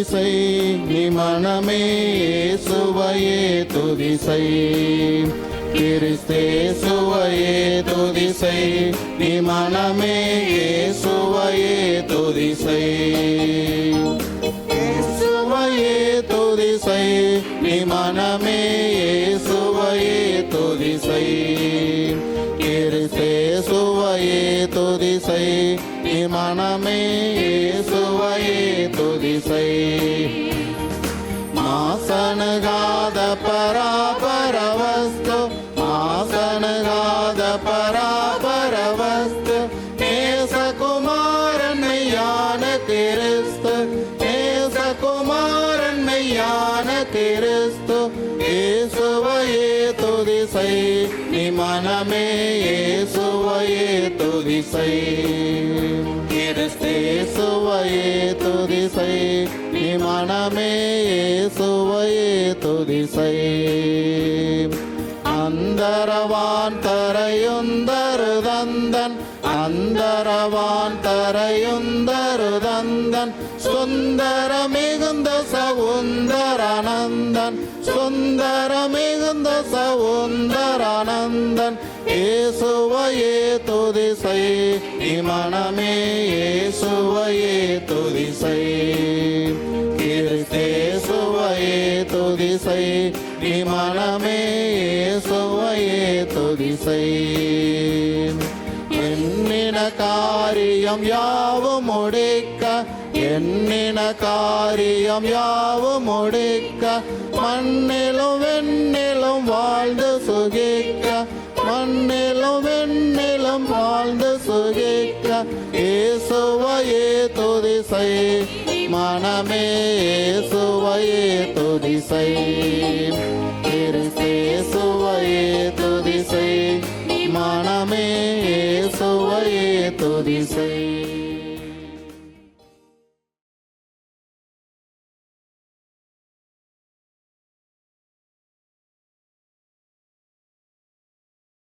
துதிசை நீ மனமே சுவையே துதிசை. கிறிஸ்தே சுவையே துதிசை நீ மனமே சுவையே துதிசை. சுவையே துதிசை நீ மனமே சுவையே துதிசை. கிறிஸ்தே சுவையே துதிசை நீ மனமே செய் மாசனகாத பராபரவஸ்து மாசனகாத பராபரவஸ்து நேசகுமாரன் மெய்யான கிறிஸ்து நேசகுமாரன் மெய்யான கிறிஸ்து. இயேசுவையே துதி செய் நீ மனமே இயேசுவையே துதி செய் கிறிஸ்து இயேசுவையே துதிசை நீ மனமே இயேசுவையே துதிசை അന്തരവാൻ തരയുന്തരുതന്തൻ അന്തരവാൻ തരയുന്തരുതന്തൻ സുന്ദര മികുന്ദ സൗന്ദര சுந்தரன் சுந்தர மிகுந்த சவுந்தரானந்தன். ஏசுவையே துதிசை இமனமே ஏசுவையே துதிசை. கிறிஸ்தேசுவையே துதிசை இமனமே ஏசுவையே துதிசை. எண்ணின காரியம் யாவும் முடிக்க எண்ணின காரியம் யாவும் முடிக்க மண்ணிலும் வெண்ணிலும் வாழ்ந்து சுகிக்க மண்ணிலும் வெண்ணிலும் வாழ்ந்து சுகிக்க இயேசுவையே துதிசை மனமே இயேசுவையே துதிசை கிறிஸ்தேசுவையே துதிசை மனமே இயேசுவையே துதிசை